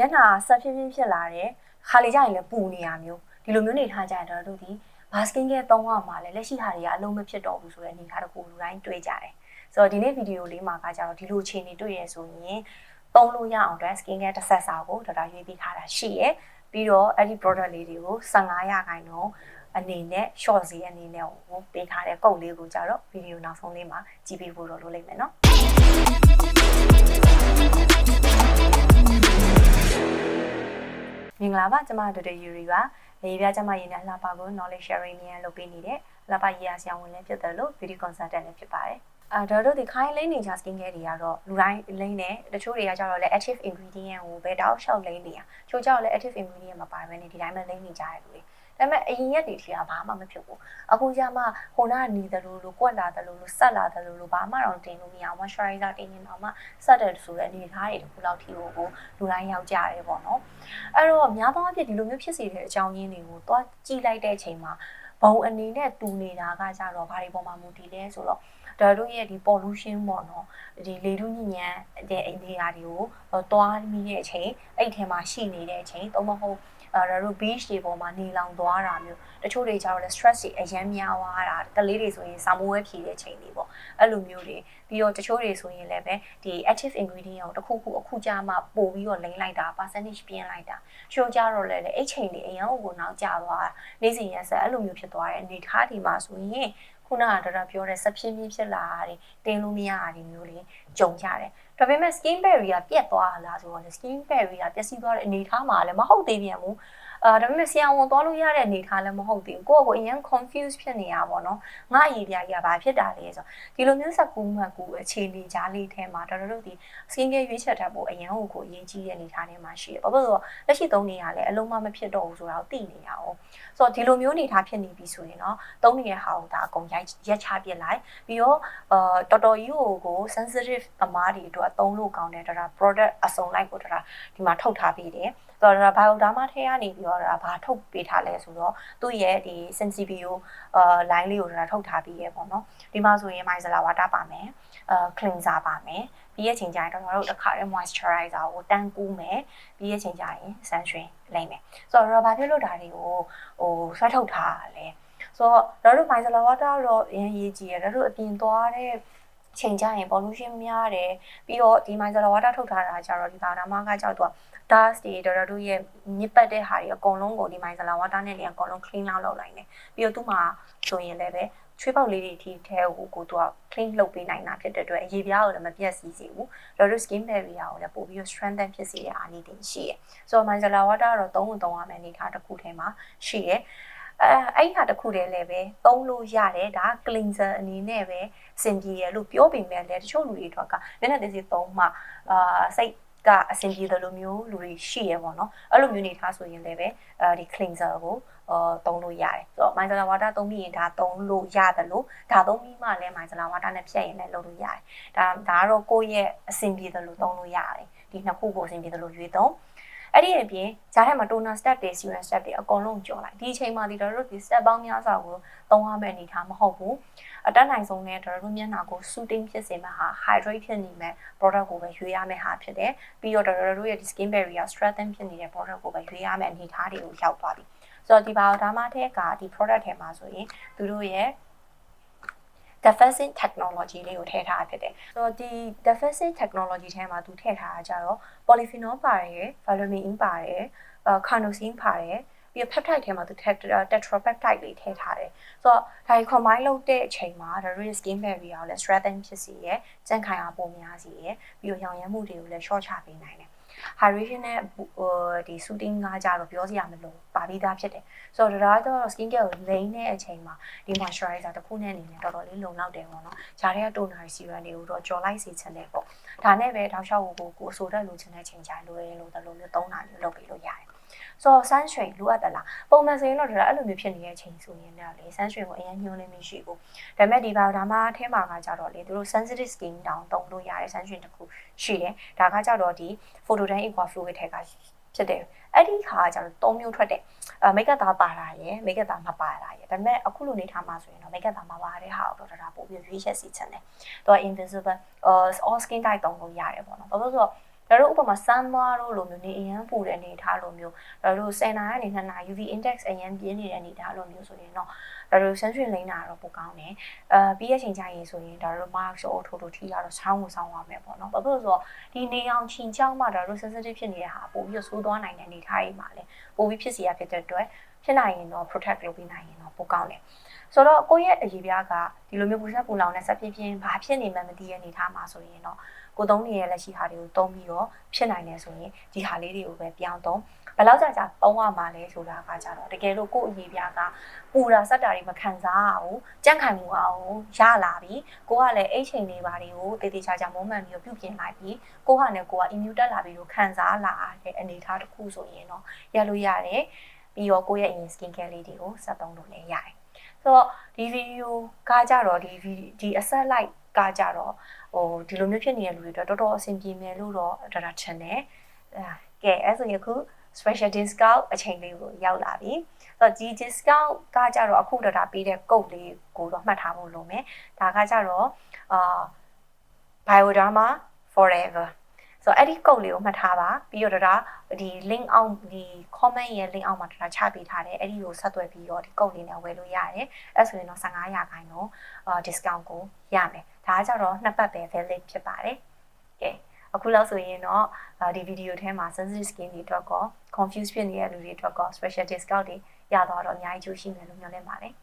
မျက်နှာဆက်ဖြည်းဖြည်းဖြစ်လာတယ်ခါလေကြရင်လည်းပူနေရမျိုးဒီလိုမျိုးနေထားကြရင်တော့တို့ဒီဘာစကင်ကဲသုံးရမှာလဲလက်ရှိဟာတွေကအလုံးမဖြစ်တော့ဘူးဆိုတဲ့အနေအထားတစ်ခုလူတိုင်းတွေ့ကြတယ်ဆိုတော့ဒီနေ့ဗီဒီယိုလေးမှာကကြတော့ဒီလိုအခြေအနေတွေ့ရဆိုရင်သုံးလို့ရအောင်အတွက် skin care တစ်ဆက်စာကိုဒေါက်တာရွေးပေးထားတာရှိရယ်ပြီးတော့အဲ့ဒီ product လေးတွေကို15ရာခိုင်နှုန်းအနေနဲ့ short စီအနေနဲ့ဟိုပေးထားတဲ့ကုတ်လေးကိုကြတော့ဗီဒီယိုနောက်ဆုံးလေးမှာကြည့်ပေးဖို့တော့လုပ်လိုက်မယ်နော် မင်္ဂလာပါကျွန်မတို့တဲ့ယူရီပါရေးပြကျွန်မရင်းနဲ့လှပကို knowledge sharing နဲ့လုပ်ပေးနေတဲ့လှပရေးရဆရာဝန်လည်းဖြစ်တယ်လို့ video consultant လည်းဖြစ်ပါတယ်အာဒေါ်တို့ဒီခိုင်းလိမ့်နေကြ skin care တွေကတော့လူတိုင်းလိမ့်နေတချို့တွေကကြတော့လဲ active ingredient ကိုပဲတောက်လျှောက်လိမ့်နေတာချို့ကြောက်လဲ active ingredient မပါဘဲနေဒီတိုင်းပဲလိမ့်နေကြတယ်လူတွေ ဒါပေမဲ့အရင်ရက်တွေထီကဘာမှမဖြစ်ဘူးအခုကျမှဟိုနာနေတယ်လို့လို့ကွက်လာတယ်လို့လို့ဆက်လာတယ်လို့လို့ဘာမှတော့တင်လို့မရအောင် moisturizer တင်ရင်တော့မှဆက်တယ်ဆိုတဲ့အနေအထားတွေတခုလောက်ထီကိုကိုလူတိုင်းရောက်ကြတယ်ပေါ့နော်အဲ့တော့များသောအားဖြင့်ဒီလိုမျိုးဖြစ်စေတဲ့အကြောင်းရင်းတွေကိုသွားကြည့်လိုက်တဲ့အချိန်မှာဘုံအနေနဲ့တူနေတာကကြတော့ဘာတွေပေါ်မှာမူတည်လဲဆိုတော့ဒါတို့ရဲ့ဒီ pollution ပေါ့နော်ဒီလေထုညဉ့်ညံတဲ့နေရာတွေကိုသွားမိတဲ့အချိန်အဲ့ထဲမှာရှိနေတဲ့အချိန်သုံးမဟုတ် အဲဒါတို့ beach တွေပေါ်မှာနေလောင်သွားတာမျိုးတချို့တွေကျတော့လဲ stress တွေအရန်များသွားတာကလေးတွေဆိုရင်စာမိုးဝဲဖြည့်တဲ့ချိန်တွေပေါ့အဲ့လိုမျိုးတွေပြီးတော့တချို့တွေဆိုရင်လည်းပဲဒီ active ingredient ကိုတစ်ခုခုအခုကြာမှပို့ပြီးတော့လိမ့်လိုက်တာ percentage ပြင်းလိုက်တာချိုးကြတော့လဲအဲ့ချိန်တွေအရန်ကိုနောက်ကျသွားတာနေ့စဉ်ရက်ဆက်အဲ့လိုမျိုးဖြစ်သွားတဲ့အနေထားဒီမှာဆိုရင် ခုနကတော်တော်ပြောတဲ့စပြင်းပြင်းဖြစ်လာတာတွေတင်းလို့မရတာတွေမျိုးတွေကြုံကြတယ်ဒါပေမဲ့ skin barrier ပြတ်သွားလားဆိုတော့ skin barrier ပျက်စီးသွားတဲ့အနေအထားမှာလည်းမဟုတ်သေးပြန်ဘူး အာဒါပေမဲ့ဆရာဝန်သွားလို့ရတဲ့အနေထားလည်းမဟုတ်သေးဘူးကိုယ့်ကိုအရင် confuse ဖြစ်နေရပါတော့ငါအရေးပြကြီးကဘာဖြစ်တာလဲဆိုဒီလိုမျိုးစကူမှတ်ကူအခြေအနေကြားလေးထဲမှာတော်တော်တို့ဒီ skin care ရွေးချက်ထားဖို့အရင်ကိုအရေးကြီးတဲ့အနေထားထဲမှာရှိတယ်ဘာလို့လဲဆိုတော့လက်ရှိသုံးနေရလဲအလုံးမမဖြစ်တော့ဘူးဆိုတာကိုသိနေရအောင်ဆိုတော့ဒီလိုမျိုးအနေထားဖြစ်နေပြီဆိုရင်တော့သုံးနေတဲ့ဟာကိုဒါအကုန်ရိုက်ရက်ချပြစ်လိုက်ပြီးတော့အာတော်တော်ကြီးကိုကို sensitive သမားတွေအတွက်အသုံးလို့ကောင်းတယ်ဒါ product အစုံလိုက်ကိုဒါဒီမှာထုတ်ထားပြီးတယ် ဆိုတော့ဒါဘိုဒါမထဲကနေပြီးတော့ဒါဘာထုတ်ပေးထားလဲဆိုတော့သူ့ရဲ့ဒီ sensibio အာ line လေးကိုဒါထုတ်ထားပြီးရပေါ့နော်ဒီမှာဆိုရင် micellar water ပါမယ်အာ cleanser ပါမယ်ပြီးရချိန်ကျရင်တော့တို့တစ်ခါတည်း moisturizer ကိုတန်းကူးမယ်ပြီးရချိန်ကျရင် sunscreen လိမ့်မယ်ဆိုတော့ဘာဖြစ်လို့ဒါတွေကိုဟိုဆွဲထုတ်ထားလဲဆိုတော့တို့ micellar water တော့အရင်ရေးကြည့်ရတို့အပြင်သွားတဲ့ ချိန်ကြရင် pollution များတယ်ပြီးတော့ဒီ micellar water ထုတ်ထားတာကြတော့ဒီဘာနာမကကြောက်တော့ dust တွေတော်တော်တို့ရဲ့မြစ်ပတ်တဲ့ဟာတွေအကုန်လုံးကိုဒီ micellar water နဲ့လည်းအကုန်လုံး clean လောက်လုပ်လိုက်တယ်ပြီးတော့သူ့မှာဆိုရင်လည်းပဲချွေးပေါက်လေးတွေထိထဲကိုကိုသူက clean လုပ်ပေးနိုင်တာဖြစ်တဲ့အတွက်အရေးပြားကိုလည်းမပြတ်စီစေဘူးတော်တော် skin barrier ကိုလည်းပို့ပြီးတော့ strengthen ဖြစ်စေတဲ့အားနည်းတင်ရှိရယ်ဆိုတော့ micellar water ကတော့သုံးလို့သုံးရမယ့်အနေထားတစ်ခုထဲမှာရှိရယ် အဲအဲ့ဟာတစ်ခုတည်းလည်းပဲသုံးလို့ရတယ်ဒါ cleanser အနေနဲ့ပဲစင်ပြေရလို့ပြောပေမဲ့လည်းတချို့လူတွေတော့ကနည်းနည်းသေးသေးသုံးမှအာစိတ်ကအဆင်ပြေတယ်လို့မျိုးလူတွေရှိရပေါ့နော်အဲ့လိုမျိုးနေထားဆိုရင်လည်းပဲအဲဒီ cleanser ကိုအာသုံးလို့ရတယ်ဆိုတော့ micellar water သုံးပြီးရင်ဒါသုံးလို့ရတယ်လို့ဒါသုံးပြီးမှလည်း micellar water နဲ့ဖြတ်ရင်လည်းလုပ်လို့ရတယ်ဒါဒါကတော့ကိုယ့်ရဲ့အဆင်ပြေတယ်လို့သုံးလို့ရတယ်ဒီနှစ်ခုကိုအဆင်ပြေတယ်လို့ရွေးသုံး အဲ့ဒီအပြင်ဂျားထဲမှာ toner step တွေ serum step တွေအကုန်လုံးကြော်လိုက်ဒီအချိန်မှာဒီတော့တို့ဒီ step ပေါင်းများစွာကိုသုံးရမယ့်အနေထားမဟုတ်ဘူးအတက်နိုင်ဆုံးနဲ့တို့တို့မျက်နှာကို soothing ဖြစ်စေမယ့်ဟာ hydrate ဖြစ်နေမယ့် product ကိုပဲရွေးရမယ့်ဟာဖြစ်တယ်ပြီးတော့တို့တို့ရဲ့ skin barrier strengthen ဖြစ်နေတဲ့ product ကိုပဲရွေးရမယ့်အနေထားတွေကိုရောက်သွားပြီဆိုတော့ဒီဘာဒါမှထဲကဒီ product ထဲမှာဆိုရင်သူတို့ရဲ့ defensive technology လေးကိုထည့်ထားဖြစ်တယ်။ဆိုတော့ဒီ defensive technology ထဲမှာသူထည့်ထားတာကြတော့ polyphenol ပါတယ် vitamin E ပါတယ်အာ carnosine ပါတယ် ပြီးတော့ peptide ထဲမှာသူ tetrapeptide လေးထည့်ထားတယ်။ဆိုတော့ဒါကြီး combine လုပ်တဲ့အချိန်မှာ the risk skin barrier ကိုလည်း strengthen ဖြစ်စေရယ်၊ကြံ့ခိုင်အောင်ပုံများစေရယ်ပြီးတော့ရောင်ရမ်းမှုတွေကိုလည်း short ချပေးနိုင်တယ်။ hydration နဲ့ဟိုဒီ soothing ကကြတော့ပြောစရာမလိုပါပြီးသားဖြစ်တယ်ဆိုတော့ဒါတော့ skin care ကိုလိမ့်တဲ့အချိန်မှာဒီ moisturizer တစ်ခုနဲ့အနေနဲ့တော်တော်လေးလုံလောက်တယ်ပေါ့နော်ဂျားတွေက toner serum တွေကိုတော့ကြော်လိုက်စေချင်တယ်ပေါ့ဒါနဲ့ပဲတောက်လျှောက်ကိုကိုဆိုတဲ့လိုချင်တဲ့ချိန်ကြလိုရလို့တလို့မျိုးသုံးတာမျိုးလုပ်ပြီးလို့ရတယ် ဆိုတော့ sunscreen လိုအပ်သလားပုံမှန်ဆိုရင်တော့ဒါအဲ့လိုမျိုးဖြစ်နေတဲ့အချိန်ဆိုရင်လည်းလေ sunscreen ကိုအရင်ညှိုးနေမရှိဘူးဒါပေမဲ့ဒီဘာဒါမှအထဲမှာကကြတော့လေသူတို့ sensitive skin တောင်တုံလို့ရတဲ့ sunscreen တစ်ခုရှိတယ်ဒါကကြတော့ဒီ phototan aqua fluid ထဲကဖြစ်တယ်အဲ့ဒီခါကျတော့၃မျိုးထွက်တယ်အမိတ်ကသားပါတာရယ်မိတ်ကသားမပါတာရယ်ဒါပေမဲ့အခုလိုနေထားမှာဆိုရင်တော့မိတ်ကသားမပါတဲ့ဟာကိုတော့ဒါပို့ပြီးရွေးချက်စီချင်တယ်သူက invisible all skin type တုံးလို့ရတယ်ပေါ့နော်ဘာလို့ဆိုတော့ ဒါတို့ဥပမာစမ်းသွားတို့လိုမျိုးနေအရန်ပူတဲ့အနေထားလိုမျိုးဒါတို့10နာရီကနေ2နာရီ UV index အရန်ပြင်းနေတဲ့အနေထားလိုမျိုးဆိုရင်တော့ဒါတို့ sunshine လိမ့်တာတော့ပိုကောင်းတယ်အာပြီးရချိန်ကျရင်ဆိုရင်ဒါတို့ mask ရောထိုးထိုးထိရတော့ဆောင်းကိုဆောင်းရမယ်ပေါ့နော်ဘာဖြစ်လို့ဆိုတော့ဒီနေအောင်ချင်ချောင်းမှဒါတို့ sensitive ဖြစ်နေတဲ့ဟာပို့ပြီးဆိုးသွားနိုင်တဲ့အနေထားတွေမှာလည်းပို့ပြီးဖြစ်စီရဖြစ်တဲ့အတွက်ဖြစ်နိုင်ရင်တော့ protect လုပ်ပေးနိုင်ရင်တော့ ပိုကောင်းတယ်ဆိုတော့ကိုယ့်ရဲ့အရေးပြားကဒီလိုမျိုးပူဆက်ပူလောင်နဲ့ဆက်ပြင်းပြင်းဘာဖြစ်နေမှမသိတဲ့အနေထားမှာဆိုရင်တော့ကိုသုံးနေတဲ့လက်ရှိဟာတွေကိုသုံးပြီးတော့ဖြစ်နိုင်တယ်ဆိုရင်ဒီဟာလေးတွေကိုပဲပြောင်းသုံးဘယ်လောက်ကြာကြာသုံးရမှာလဲဆိုတာကကြတော့တကယ်လို့ကိုယ့်အရေးပြားကပူတာဆက်တာတွေမခံစားရဘူးကြန့်ခိုင်မှုအောင်ရလာပြီကိုကလည်းအိတ်ချိန်လေးပါတွေကိုတည်တည်ချာချာမုံမှန်ပြီးတော့ပြုပြင်လိုက်ပြီးကိုကလည်းကိုက immune တက်လာပြီးတော့ခံစားလာတဲ့အနေအထားတစ်ခုဆိုရင်တော့ရလို့ရတယ် ပြီးတော့ကိုယ့်ရဲ့အရင် skin care လေးတွေကိုဆက်သုံးလို့လည်းရတယ်ဆိုတော့ဒီဗီဒီယိုကကြတော့ဒီဒီအဆက်လိုက်ကကြတော့ဟိုဒီလိုမျိုးဖြစ်နေတဲ့လူတွေအတွက်တော်တော်အဆင်ပြေမယ်လို့တော့ဒါတာချင်တယ်အဲကဲအဲ့ဆိုရင်အခု special discount အချိန်လေးကိုရောက်လာပြီဆိုတော့ဒီ discount ကကြတော့အခုဒါတာပေးတဲ့ code လေးကိုတော့မှတ်ထားဖို့လိုမယ်ဒါကကြတော့အာ bioderma forever ဆိုတော့အဲ့ဒီ code လေးကိုမှတ်ထားပါပြီးတော့ဒါဒီ link အောက်ဒီ comment ရဲ့ link အောက်မှာဒါချပေးထားတယ်အဲ့ဒီကိုဆက်သွယ်ပြီးတော့ဒီ code လေးနဲ့ဝယ်လို့ရတယ်အဲ့ဆိုရင်တော့15ရာခိုင်နှုန်းအာ discount ကိုရမယ်ဒါကကြတော့နှစ်ပတ်ပဲ valid ဖြစ်ပါတယ်ကဲအခုလောက်ဆိုရင်တော့ဒီဗီဒီယိုထဲမှာ sensitive skin တွေအတွက်ကော confuse ဖြစ်နေတဲ့လူတွေအတွက်ကော special discount တွေရတော့တော့အများကြီးကျိုးရှိမယ်လို့မျှော်လင့်ပါတယ်